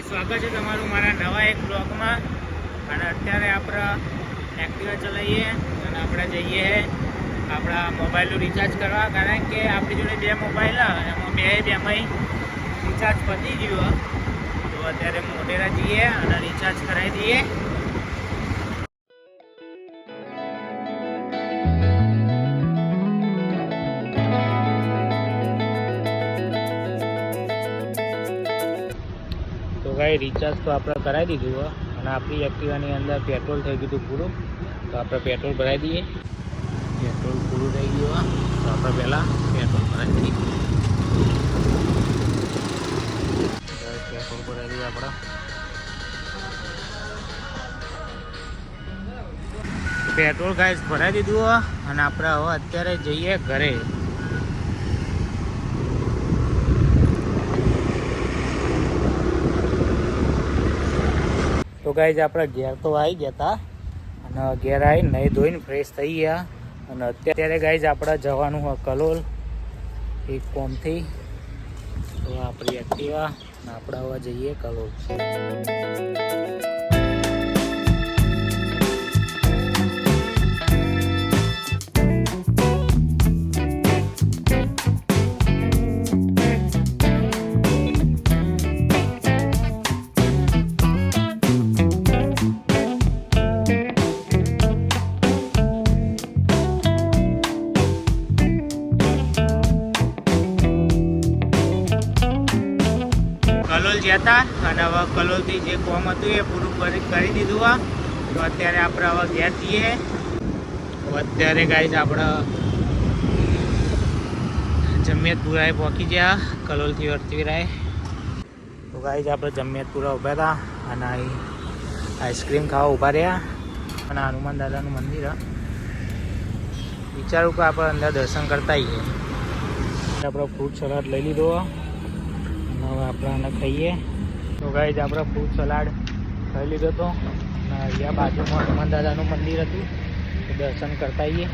ગાઈ સ્વાગત છે તમારું મારા નવા એક બ્લોગમાં. અને અત્યારે આપણે એક્ટિવા ચલાવીએ અને આપણે જઈએ આપણા મોબાઈલનું રિચાર્જ કરવા. કારણ કે આપણી જોડે બે મોબાઈલ હે, એમાં બે બેમાં રિચાર્જ પતી ગયું તો અત્યારે મોટેરા જઈએ અને રિચાર્જ કરાવી દઈએ. ગાઈ રિચાર્જ તો આપણે કરાવી દીધું હોય અને આપણી એક્ટિવાની અંદર પેટ્રોલ થઈ ગયું પૂરું. તો આપણે પેટ્રોલ ભરાવી દઈએ. પેટ્રોલ પૂરું થઈ ગયું તો આપણે પહેલાં પેટ્રોલ ભરાવી દઈએ. પેટ્રોલ ભરાવી દઈએ આપણે. પેટ્રોલ ગાઈસ ભરાઈ દીધું અને આપણે હવે અત્યારે જઈએ ઘરે. તો આપણે ઘેર તો આવી ગયા હતા અને ઘેર આવી નહીં ધોઈને ફ્રેશ થઈ ગયા. અને અત્યારે ગાઈઝ આપણે જવાનું હોય કલોલ, એક કોમથી. તો આપણી એક્ટિવા, અને આપણે હવે જઈએ કલોલ. હતા. અને હવે કલોલથી જે કોમ હતું એ પૂરું કરી દીધું આ. તો અત્યારે આપણે હવે ઘેર છીએ. અત્યારે ગાઈઝ આપણે જમિયતપુરાએ પહોંચી ગયા. કલોલથી વર્તવીરાએ તો ગાઈઝ આપણે જમિયતપુરા ઊભા હતા અને આઈસ્ક્રીમ ખાવા ઊભા રહ્યા. અને હનુમાન દાદાનું મંદિર. વિચારું કે આપણે અંદર દર્શન કરતા આવીએ. આપણે ફ્રૂટ સલાડ લઈ લીધો. અને હવે આપણે આને ખાઈએ. તો ગાઈઝ, આપણે ફ્રૂટ સલાડ ખાઈ લીધો હતો અને અહીંયા બાજુમાં હનુમાન દાદાનું મંદિર હતું. દર્શન કરતા આવીએ.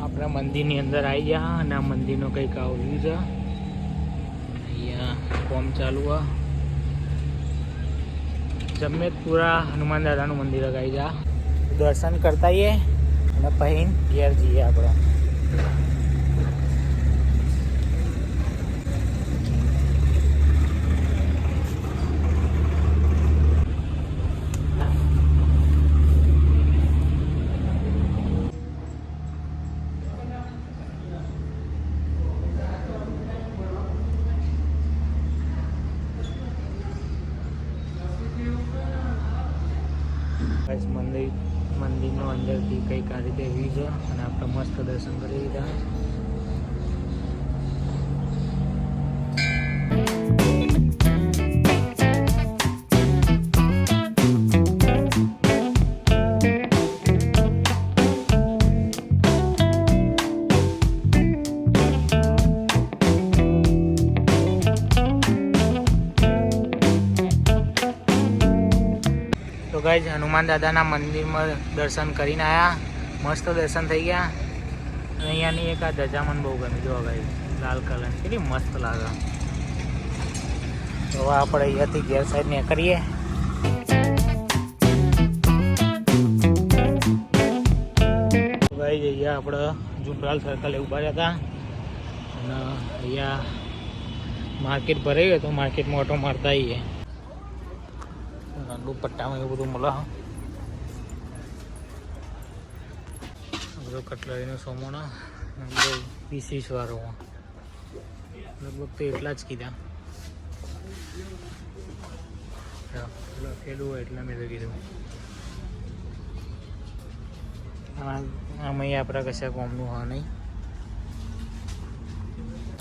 આપણે મંદિરની અંદર આવી ગયા અને આ મંદિરનો કંઈક આવ્યું છે. અહીંયા કોમ ચાલુ આ. જમેતપુરા હનુમાન દાદાનું મંદિર ગાઈ જા દર્શન કરતા આવીએ. અને પહીન ઘેર જઈએ આપણે. મંદિર મંદિરનો અંદરથી કંઈક આ રીતે વ્યૂ અને આપણે મસ્ત દર્શન કરી લીધા. ગાઈઝ હનુમાન દાદાના મંદિરમાં દર્શન કરીને આવ્યા મસ્ત દર્શન થઈ ગયા. અને અહીંયાની એક આ ધજા મને બહુ ગમી. જો ગાઈઝ લાલ કલર. કેટલી મસ્ત લાગે. તો આપણે અહીંયાથી ઘેર સાઈડ ને કરીએ ગાઈઝ અહીંયા આપણે ઝુંપડાલ સર્કલ ઊભા રહ્યા હતા. અને અહીંયા માર્કેટ ભરાયું તો માર્કેટમાં ઓટો મારતા આવીએ. નાનું પટ્ટામાં એવું બધું મળે બધો કટલરીનો સોમોના બધો પીસીસ વાળો લગભગ તો એટલા જ કીધા. પેલું હોય એટલે મેં તો કીધું. આમાં આપણા કશા કોમનું હા નહીં.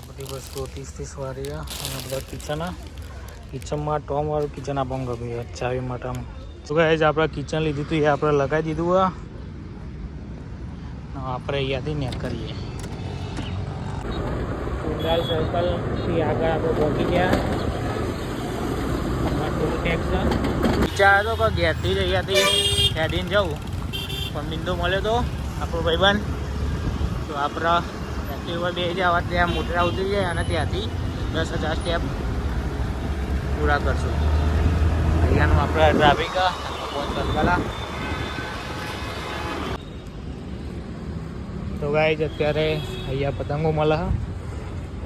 બધી વસ્તુઓ ત્રીસ ત્રીસ વાળી અને બધા કિચન કિચનમાં ટોમ વાળું કિચન આપણને ગમ્યું ચાવી માટે આમ. તો કહે છે આપણે કિચન લીધું હતું, એ આપણે લગાવી દીધું હોય આપણે અહીંયાથી ને કરીએ. સર્કલથી આગળ આપણે પહોંચી ગયા. વિચાર હતો કે ઘેરથી જ અહીંયાથી હેડીને જવું. પણ બિંદુ મળ્યો તો આપણો ભાઈબંધ. આપણે એક્ટિવ પર બે જવા ત્યાં મોટરા ઉતરી જાય અને ત્યાંથી દસ હજાર સ્ટેપ પૂરા કરશું. અહીંયાનું આપણા ટ્રાફિક કલા તો ગાય અત્યારે અહીંયા પતંગો મળે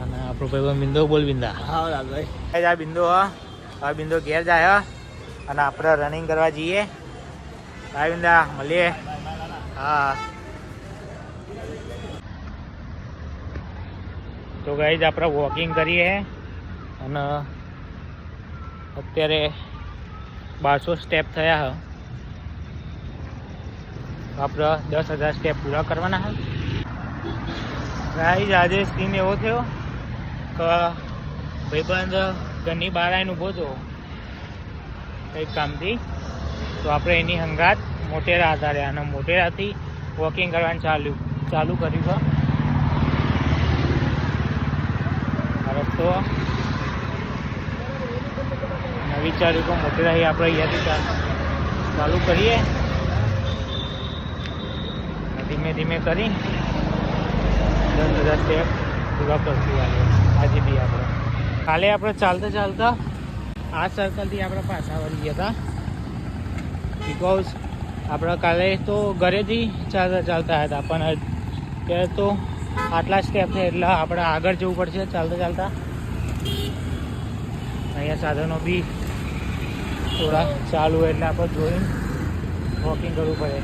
અને આપણો ભાઈ બિંદો બોલ બિંદા. હા ગાઈઝ આ બિંદુ હ. આ બિંદુ ઘેર જાય અને આપણે રનિંગ કરવા જઈએ. હા બિંદા મળીએ. હા. તો ગાઈઝ આપણે વોકિંગ કરીએ. અને અત્યારે બારસો સ્ટેપ થયા હ. આપણે દસ હજાર સ્ટેપ પૂરા કરવાના હ. ગાઈઝ આજે સીન એવો થયો કે ભાઈબંધ ઘરની બહાર આવીને ઊભો હતો કંઈક કામથી. તો આપણે એની હંગાત મોટેરા રહ્યા અને મોટેરાથી વોકિંગ કરવાનું ચાલ્યું ચાલુ કર્યું રસ્તો વિચાર્યું કે મોટેરાહી આપણે અહીંયાથી ચાલુ કરીએ. ધીમે ધીમે કરી. દસ હજાર સ્ટેપ પૂરા કરતી આજે. આજે બી આપણે. કાલે આપણે ચાલતા ચાલતા આ સર્કલથી આપણે પાછા વળી ગયા હતા. બિકોઝ આપણે કાલે તો ઘરેથી ચાલતા ચાલતા હતા, પણ અત્યારે તો આટલા સ્ટેપ છે એટલે આપણે આગળ જવું પડશે ચાલતા ચાલતા. અહીંયા સાધનો બી થોડા ચાલુ એટલે આપણે જોઈને વોકિંગ કરવું પડે.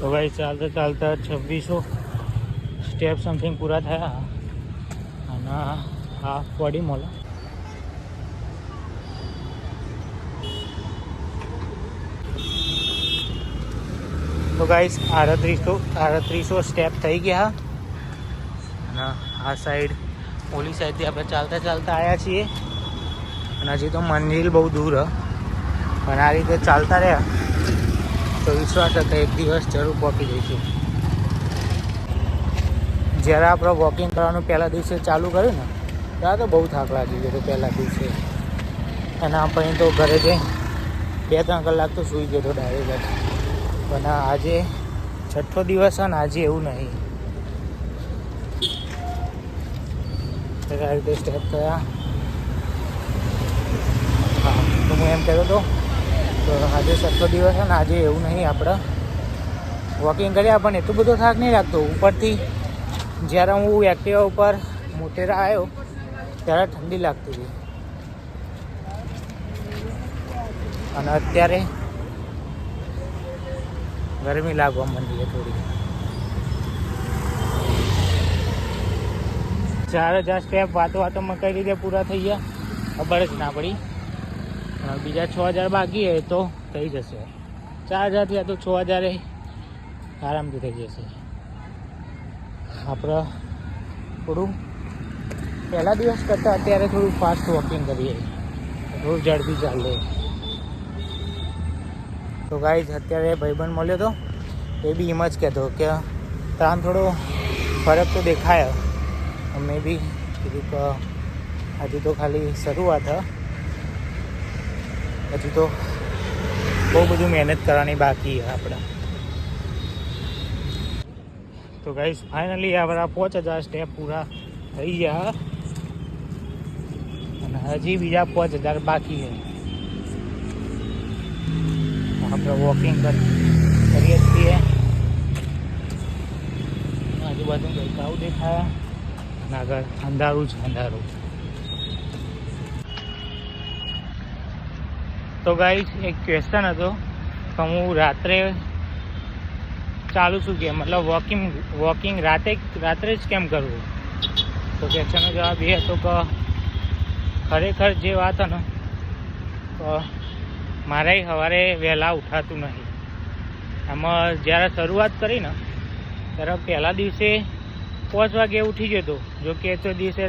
તો ભાઈ, ચાલતા ચાલતા છવ્વીસો સ્ટેપ સમથિંગ પૂરા થયા. અને આ બોડી મોલ. તો ગાઈસ આડત્રીસો આડત્રીસો સ્ટેપ થઈ ગયા. અને આ સાઈડ ઓલી સાઈડથી આપણે ચાલતા ચાલતા આવ્યા છીએ. અને હજી તો મંજિલ બહુ દૂર, હ. પણ આ રીતે ચાલતા રહ્યા. તો વિશ્વાસ હતો, એક દિવસ જરૂર પહોંચી જઈશું. જ્યારે આપણે વોકિંગ કરવાનું પહેલા દિવસે ચાલુ કર્યું ને, ત્યારે તો બહુ થાક લાગી ગયો હતો પહેલા દિવસે. અને પછી તો ઘરે જઈ બે ત્રણ કલાક તો સૂઈ ગયો હતો ડાયરેક્ટ પણ આજે છઠ્ઠો દિવસ છે ને, આજે એવું નહીં. આ રીતે સ્ટેપ થયા. હા, તો હું એમ કહેતો હતો તો આજે સરખો દિવસ છે ને આજે એવું નહીં, આપણે વોકિંગ કર્યા પણ એટલું બધો થાક નહીં લાગતો. ઉપરથી જ્યારે હું એક્ટિવા ઉપર મોટેરા આવ્યો, ત્યારે ઠંડી લાગતી હતી. અને અત્યારે ગરમી લાગવા માંડી છે થોડી. ચાર હજાર સ્ટેપ વાતો વાતોમાં કઈ રીતે પૂરા થઈ ગયા. ખબર જ ના પડી. બીજા છ હજાર બાકી હોય તો થઈ જશે. ચાર હજાર થયા તો છ હજારે આરામથી થઈ જશે. આપણે થોડું પહેલા દિવસ કરતાં અત્યારે થોડું ફાસ્ટ વોકિંગ કરીએ. થોડું ઝડપી ચાલે તો ગાઈઝ અત્યારે ભાઈબંધ મળ્યો તો એ બી એમ જ કહેતો કે તામ થોડો ફરક તો દેખાય. મેં બી કીધું કે હજી તો ખાલી શરૂઆત હ. હજી તો બહુ બધું મહેનત કરવાની બાકી છે આપણે. તો ગાઈસ ફાઇનલી આપણા પાંચ હજાર સ્ટેપ પૂરા થઈ ગયા. અને હજી બીજા પાંચ હજાર બાકી છે. આપણે વોકિંગ કરીએ છીએ. આજુબાજુ કંઈક આવું દેખાય? અને આગળ અંધારું જ, અંધારું. તો ગાઈસ એક ક્વેશ્ચન હતો કે હું રાત્રે ચાલુ છું કે મતલબ વોકિંગ વોકિંગ રાતે, રાત્રે જ કેમ કરવું તો ક્વેશ્ચનનો જવાબ એ હતો કે ખરેખર જે વાત હતો ને મારે સવારે વહેલા ઉઠાતું નહીં. આમાં જ્યારે શરૂઆત કરી ને, ત્યારે પહેલા દિવસે પાંચ વાગે ઉઠી જતો. જો કે તો દિવસે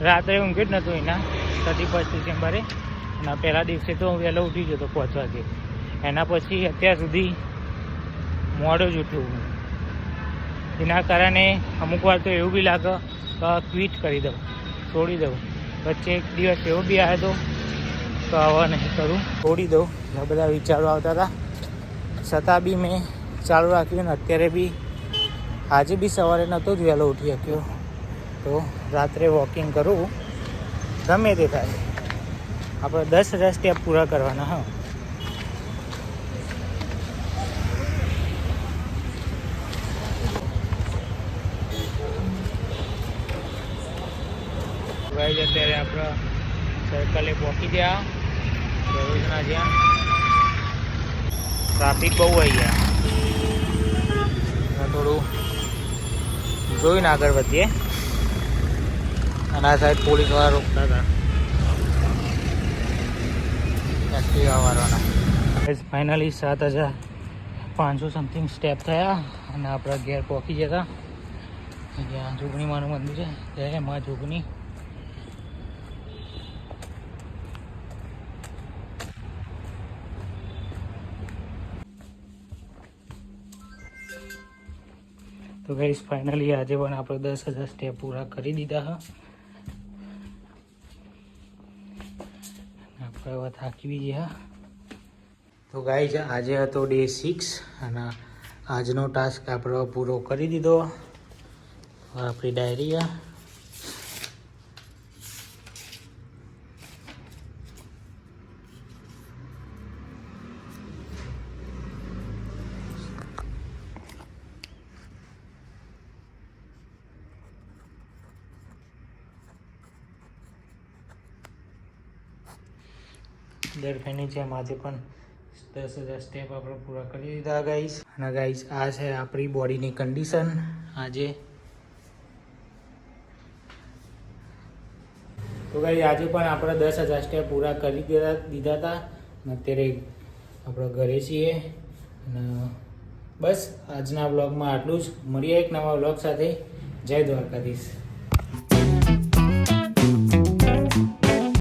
રાત્રે ઊંઘી જ નહોતું એના. થર્ટી ફર્સ્ટ ડિસેમ્બરે અને પહેલા દિવસે તો હું વહેલો ઉઠી જતો પાંચ વાગે. એના પછી અત્યાર સુધી મોડો જ ઉઠ્યું હું. એના કારણે અમુક વાર તો એવું બી લાગે કે ક્વિટ કરી દઉં, છોડી દઉં. વચ્ચે એક દિવસ એવો બી આવ્યો હતો તો આવા નહીં કરું, છોડી દઉં. એવા બધા વિચારો આવતા હતા. છતાં બી મેં ચાલુ રાખ્યું ને અત્યારે બી આજે બી સવારે નહોતો જ વહેલો ઉઠી શક્યો. તો રાત્રે વોકિંગ કરવું ગમે તે થાય. આપણે દસ હજાર સ્ટેપ પૂરા કરવાના, હા. ભાઈ અત્યારે આપણે સર્કલે પહોંચી ગયા. દરરોજના જ્યાં. ટ્રાફિક બહુ આવી ગયા. થોડું જોઈને આગળ વધીએ. અને આ સાઈડ પોલીસવાળા રોકતા હતા. એક્ટિવા વાળાના ફાઇનલી સાત હજાર પાંચસો સમથિંગ સ્ટેપ થયા અને આપણા ઘેર પહોંચી જતા જ્યાં જોગણી માનું મંદિર છે. જય મા જોગણી. તો ગઈશ ફાઇનલી આજે પણ આપણે દસ હજાર સ્ટેપ પૂરા કરી દીધા હા. આપણે હવે થાકી ગયા. તો ગાય છે આજે હતો ડે સિક્સ અને આજનો ટાસ્ક આપણો પૂરો કરી દીધો. આપણી ડાયરી દર ફેની જેમ આજે પણ દસ હજાર સ્ટેપ આપણે પૂરા કરી દીધા ગાઈસ અને ગાઈસ આ છે આપણી બોડીની કન્ડિશન આજે તો ગાઈ આજે પણ આપણે દસ હજાર સ્ટેપ પૂરા કરી દીધા દીધા હતા અત્યારે આપણે ઘરે છીએ અને બસ આજના બ્લોગમાં આટલું જ મળીએ એક નવા બ્લોગ સાથે જય દ્વારકાધીશ